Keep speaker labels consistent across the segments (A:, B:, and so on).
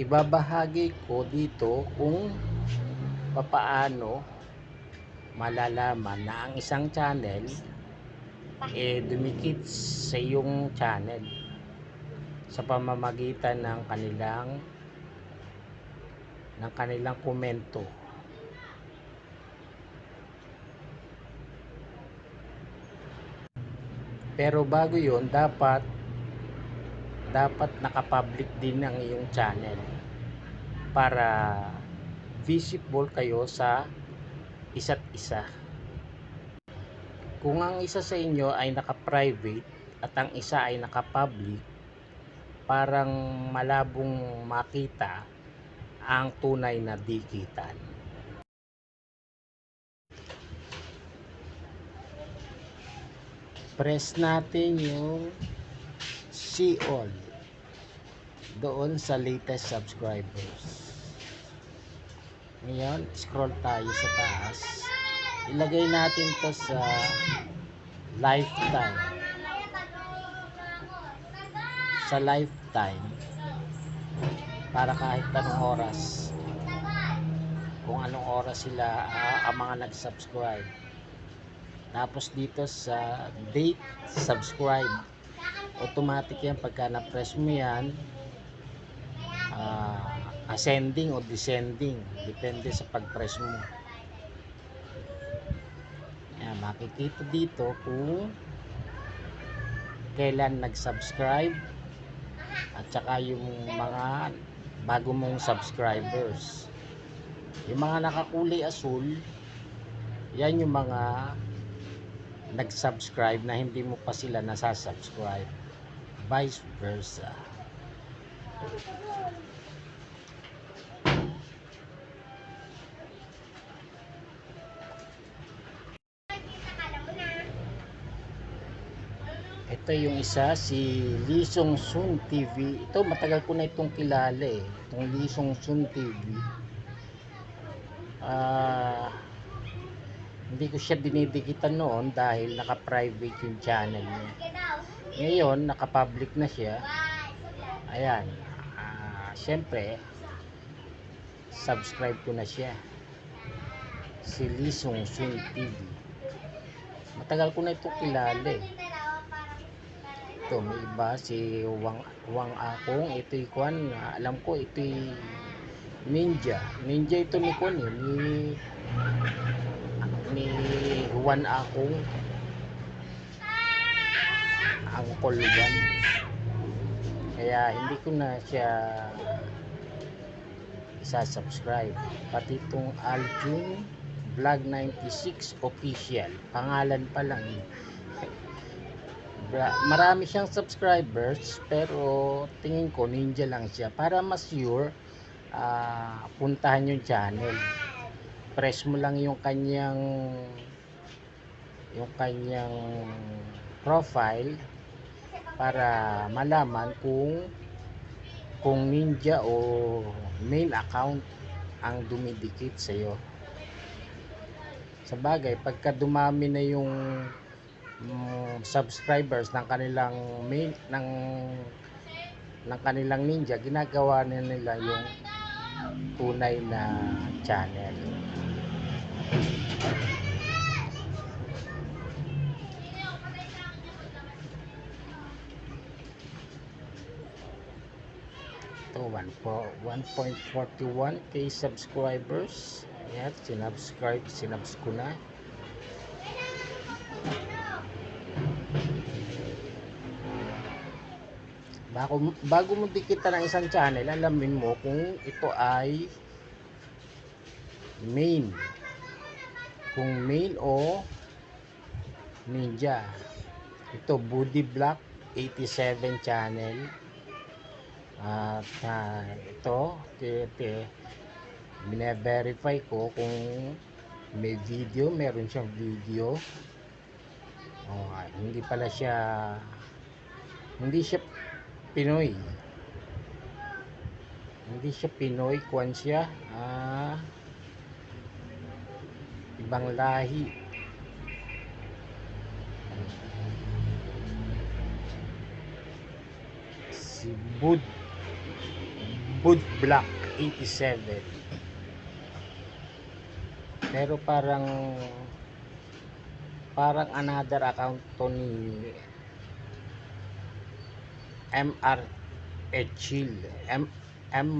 A: ibabahagi ko dito kung papaano malalaman na ang isang channel eh dumikit sa iyong channel sa pamamagitan ng kanilang ng kanilang komento. Pero bago 'yon, dapat dapat naka-public din ang iyong channel para visible kayo sa isa't isa. Kung ang isa sa inyo ay naka-private at ang isa ay naka-public, parang malabong makita ang tunay na dikitan. Press natin yung see all doon sa latest subscribers. Ngayon, scroll tayo sa taas. Ilagay natin to sa lifetime. Sa lifetime. Para kahit anong oras. Kung anong oras sila ah, ang mga nag-subscribe. Tapos dito sa date subscribe. Automatic yan pagka na-press mo yan. Ah, ascending o descending. Depende sa pag-press mo. Yan, makikita dito kung kailan nag-subscribe at saka yung mga bago mong subscribers. Yung mga nakakulay asul, yan yung mga nag-subscribe na hindi mo pa sila nasasubscribe. Vice versa. Ito yung isa, si Lee Song Sun TV. Ito, matagal ko na itong kilala eh. Itong Lee Song Sun TV. Ah, hindi ko siya dinidikitan noon dahil naka-private yung channel niya. Ngayon, naka-public na siya. Ayan. Siyempre, subscribe ko na siya. Si Lee Song Sun TV. Matagal ko na itong kilala eh. Ito, may iba si Wang, Wang Akong. Ito'y Kwan. Alam ko, ito'y Ninja. Ninja ito ni Kwan eh. Ni, ni Juan Akong. Angkol Juan. Kaya hindi ko na siya isa-subscribe. Pati itong Aljun Vlog 96 Official. Pangalan pa lang marami siyang subscribers pero tingin ko ninja lang siya para mas sure ah, puntahan yung channel press mo lang yung kanyang yung kanyang profile para malaman kung kung ninja o main account ang dumidikit sa iyo sa bagay pagka dumami na yung mm, subscribers ng kanilang main ng ng kanilang ninja ginagawa na nila yung tunay na channel ito 1.41k subscribers. Ayan sinubscribe sinubs ko na. Bago, bago mo dikitan ng isang channel alamin mo kung ito ay main. Kung main o ninja. Ito Budi Black 87 channel at ah, ito bine-verify ko kung may video meron siyang video oh, hindi pala siya hindi siya Pinoy. Hindi siya Pinoy, kwan siya. Ah, ibang lahi. Si Bud Bud Black 87 pero parang parang another account to ni MR Echil. M, M,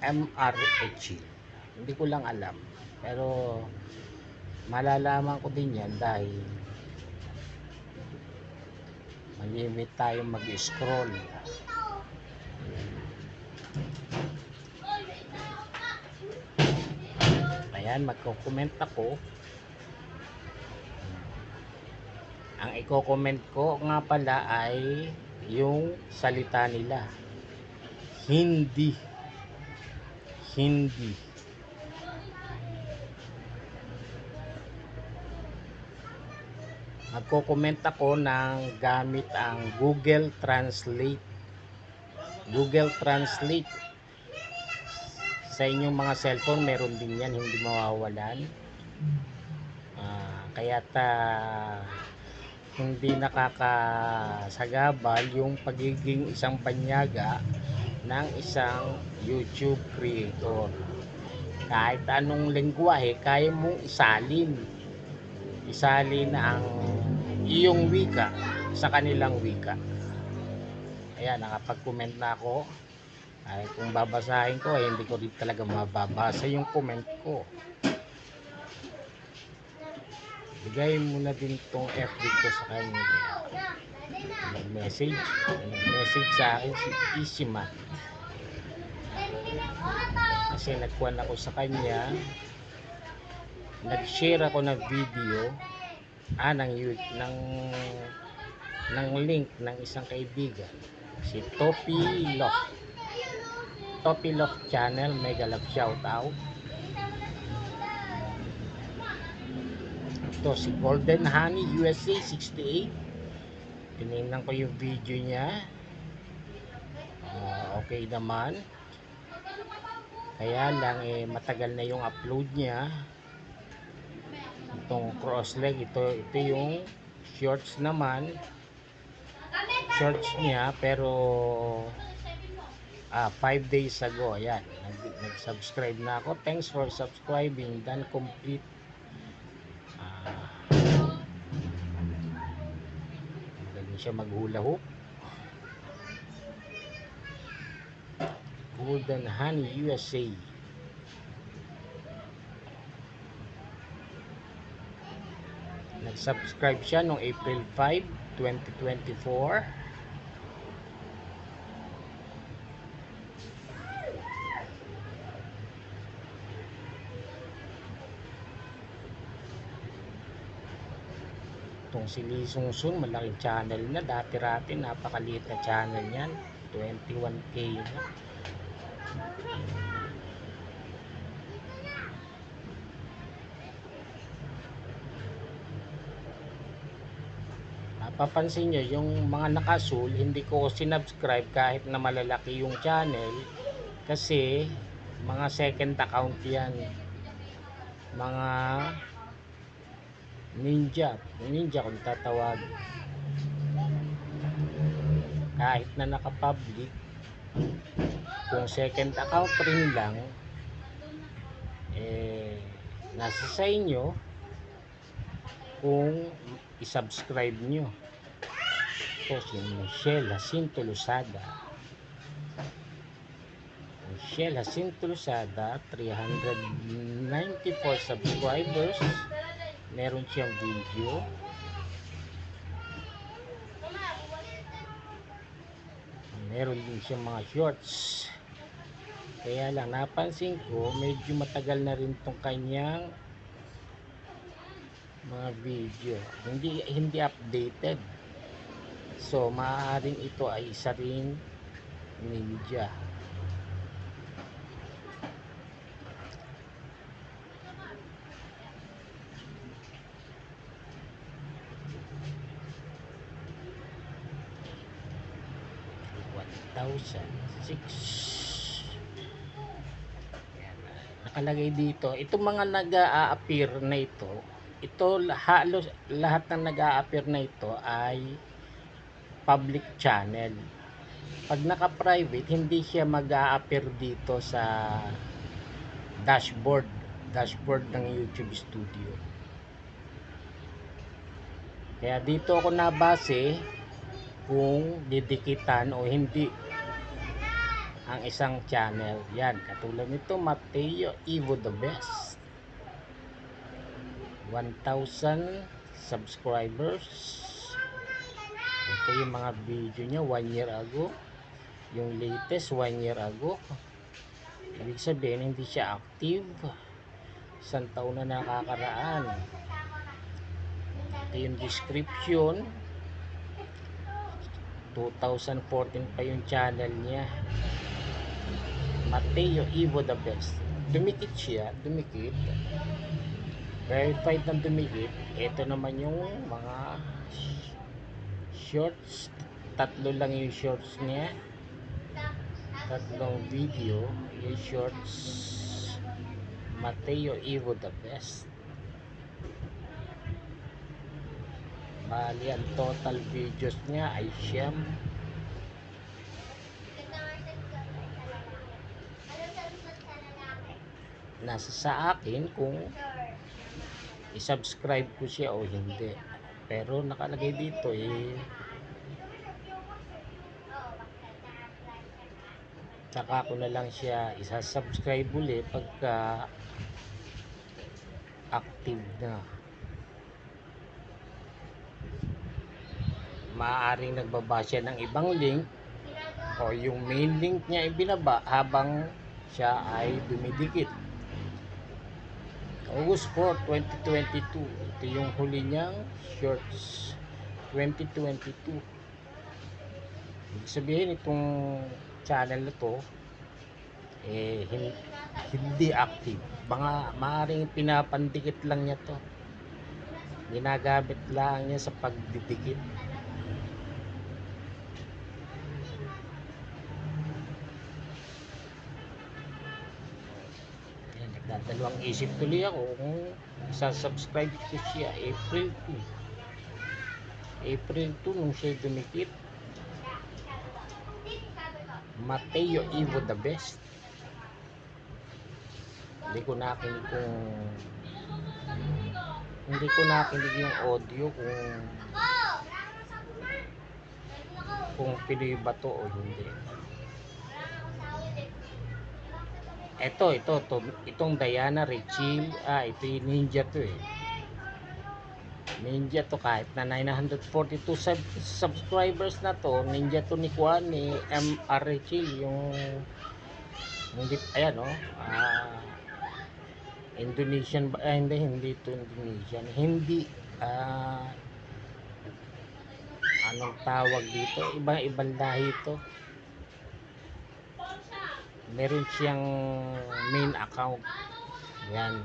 A: MR Echil. Hindi ko lang alam. Pero malalaman ko din yan dahil malimit tayo mag-scroll ayan magko-comment ako. Ang i-comment ko nga pala ay yung salita nila. Hindi. Hindi. Magko-comment ako ng gamit ang Google Translate. Google Translate sa inyong mga cellphone meron din yan hindi mawawalan. Ah, kaya ta hindi nakakasagabal yung pagiging isang banyaga ng isang YouTube creator. Kahit anong lengguwahe kaya mong isalin. Isalin ang iyong wika sa kanilang wika. Ayan nakapag-comment na ako ay kung babasahin ko ay hindi ko rin talaga mababasa yung comment ko. Bigay mo na din tong FB ko sa kanya. Nag-message. Nag-message sa akin si Isimat kasi nagkuhan ako sa kanya. Nag-share ako ng video ah, ng, ng ng link ng isang kaibigan. Si Topi Lock Topi Lock channel mega love shout out. Ito si Golden Honey USA 68 tinignan ko yung video niya. Ah, okay naman. Kaya lang eh matagal na yung upload niya. Itong cross leg ito ito yung shorts naman. Shorts niya pero ah 5 days ago ayan. Nag, nag-subscribe na ako. Thanks for subscribing. Done complete. Ah. Magaling siya maghula hoop Golden Honey USA Nag-subscribe siya noong April 5, 2024. Itong si Lee Sung Sung, malaking channel na. Dati-rati, napakaliit na channel niyan. 21k na. Mapapansin nyo, yung mga nakasul, hindi ko sinubscribe kahit na malalaki yung channel. Kasi, mga second account yan. Mga ninja. Ninja kung tatawag. Kahit na nakapublic, kung second account rin lang, eh, nasa sa inyo kung isubscribe nyo. Ito si Michelle Jacinto Lozada. Michelle Jacinto Lozada, 394 subscribers. Meron siyang video. Meron din siyang mga shorts. Kaya lang napansin ko medyo matagal na rin tong kanyang mga video. Hindi hindi updated. So maaaring ito ay isa ring ninja. Thousand six. Ayan. Nakalagay dito, itong mga nag-a-appear na ito, ito halos lahat ng nag-a-appear na ito ay public channel. pag naka-private, hindi siya mag-a-appear dito sa dashboard, dashboard ng YouTube Studio. Kaya dito ako nabase kung didikitan o hindi ang isang channel. Yan, katulad nito, Mateo Evo the Best. 1,000 subscribers. Ito yung mga video niya one year ago. Yung latest one year ago. Ibig sabihin hindi siya active. Isang taon na nakakaraan. Ito yung description. 2014 pa yung channel niya. Mateo Evo the Best. Dumikit siya, dumikit. Verified ng dumikit. Ito naman yung mga shorts. Tatlo lang yung shorts niya. Tatlong video. Yung shorts. Mateo Evo the Best. Bali, ang total videos niya ay siyam. Nasa sa akin kung i-subscribe ko siya o hindi. Pero nakalagay dito eh saka ko na lang siya isa-subscribe uli pagka active na. Maaaring nagbaba siya ng ibang link o yung main link niya ibinaba habang siya ay dumidikit. August 4, 2022. Ito yung huli niyang shorts 2022. Ibig sabihin itong channel na to eh hin- hindi active. Mga maaaring pinapandikit lang niya to. Ginagamit lang niya sa pagdidikit. Nagdadalawang isip tuloy ako kung subscribe ko siya April 2. April 2 nung siya dumikit. Mateo Evo the best. Hindi ko nakinig kung hindi ko nakinig yung audio kung kung Pinoy ba to o hindi. Ito, ito, to, itong Diana Rachel, ah, ito yung ninja to eh. Ninja to kahit na 942 sub- subscribers na to, ninja to ni Kwan, ni MR Rachel, yung hindi, ayan o, ah, Indonesian ba, ah, hindi, hindi to Indonesian, hindi, ah, anong tawag dito, ibang ibang lahi ito meron siyang main account. Yan.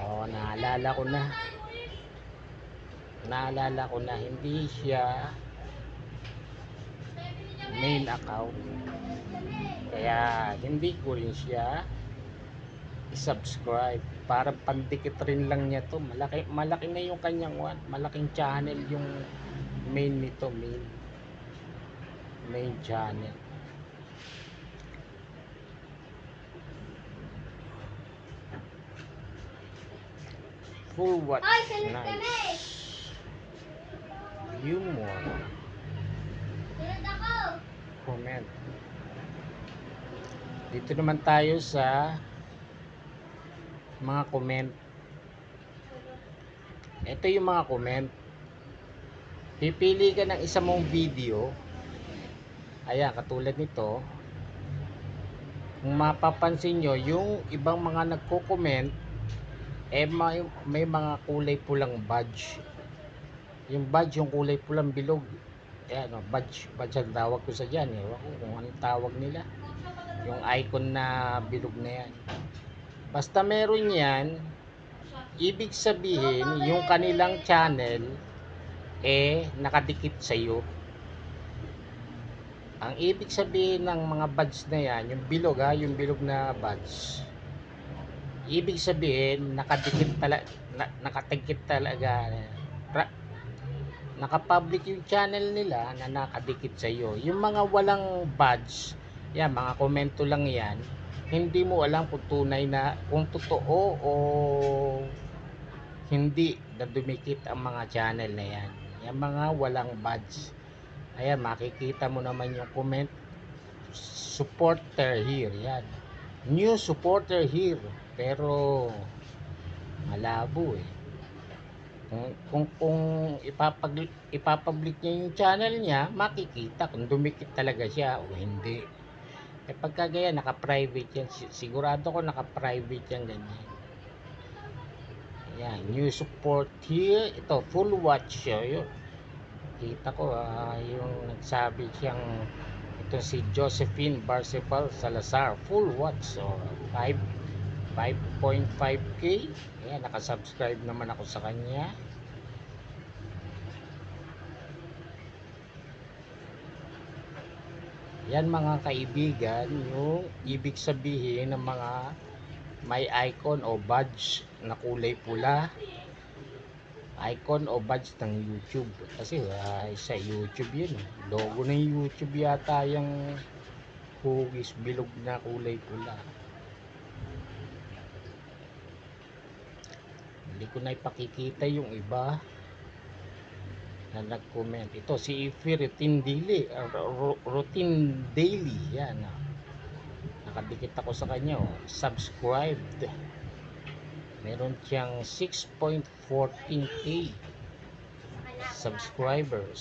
A: Oh naalala ko na. Naalala ko na. Hindi siya main account. Kaya hindi ko rin siya i-subscribe. Para pandikit rin lang niya to. Malaki, malaki na yung kanyang one. Malaking channel yung main nito main main channel full watch.
B: Ay, eh.
A: nice humor
B: Sunod ako.
A: comment. Dito naman tayo sa mga comment. Ito yung mga comment. Pipili ka ng isa mong video. Ayan katulad nito. Kung mapapansin nyo yung ibang mga nagko-comment eh may, may mga kulay pulang badge. Yung badge yung kulay pulang bilog. Eh ano badge badge ang tawag ko sa dyan eh. Kung anong tawag nila. Yung icon na bilog na yan. Basta meron yan ibig sabihin yung kanilang channel eh nakadikit sa iyo ang ibig sabihin ng mga badge na yan yung bilog ha yung bilog na badge ibig sabihin nakadikit talaga na, talaga nakapublic yung channel nila na nakadikit sa iyo. Yung mga walang badge, yan, mga komento lang yan, hindi mo alam kung tunay na, kung totoo o hindi na dumikit ang mga channel na yan. Yung mga walang badge. Ayan, makikita mo naman yung comment. Supporter here, yan. New supporter here. Pero, malabo eh. Kung, kung, kung ipapag, ipapublic niya yung channel niya, makikita kung dumikit talaga siya o hindi. Eh pagka ganyan, naka-private yan. Si- Sigurado ko naka-private yan ganyan. Yan, new support here. Ito, full watch siya. Yun. Kita ko ah, yung nagsabi siyang ito si Josephine Barcepal Salazar. Full watch. So, 5 5.5k. Ayan, nakasubscribe naman ako sa kanya. Yan mga kaibigan, yung ibig sabihin ng mga may icon o badge na kulay pula. Icon o badge ng YouTube. Kasi ah, sa YouTube yun. Logo ng YouTube yata yung hugis bilog na kulay pula. Hindi ko na ipakikita yung iba na nag-comment. Ito si Ify Routine Daily. uh, Ro- Routine Daily. Yan. ah. Nakadikit ako sa kanya. Oh. Subscribed. Meron siyang 6.14k subscribers.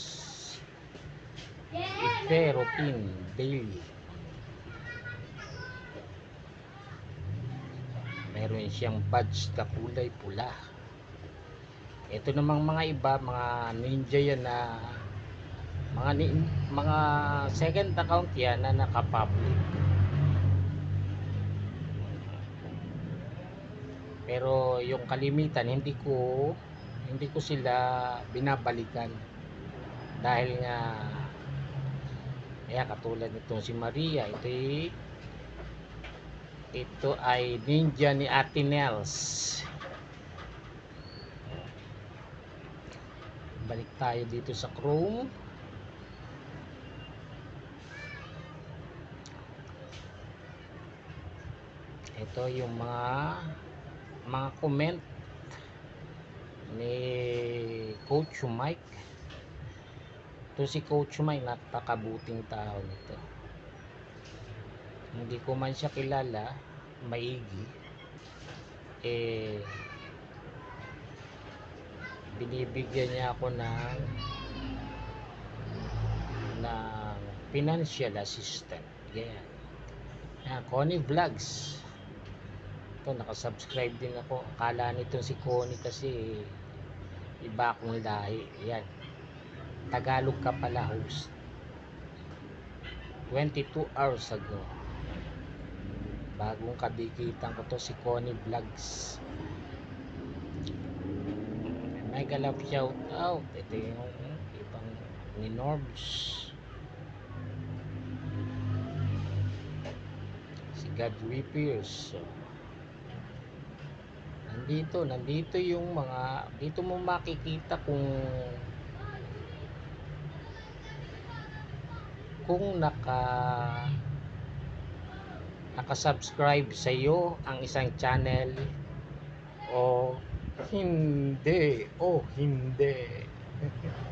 A: Ify Routine Daily. Meron siyang badge na kulay pula. Ito namang mga iba, mga ninja yan na mga ni, mga second account yan na naka-public. Pero yung kalimitan hindi ko hindi ko sila binabalikan dahil nga kaya katulad nitong si Maria ito ito ay ninja ni Ate balik tayo dito sa Chrome. Ito yung mga mga comment ni Coach Mike. Ito si Coach Mike napakabuting tao nito. Hindi ko man siya kilala maigi. Eh binibigyan niya ako ng ng financial assistant ganyan. Yan Connie Vlogs. Ito nakasubscribe din ako. Akala nito si Connie kasi iba akong lahi. Yan. Tagalog ka pala host. 22 hours ago. Bagong kadikitan ko to si Connie Vlogs mega love shout out. Ito yung ibang ni Norbs si God Whippers so, nandito nandito yung mga dito mo makikita kung kung naka nakasubscribe sa iyo ang isang channel o ヒンデー、を、ヒンデー。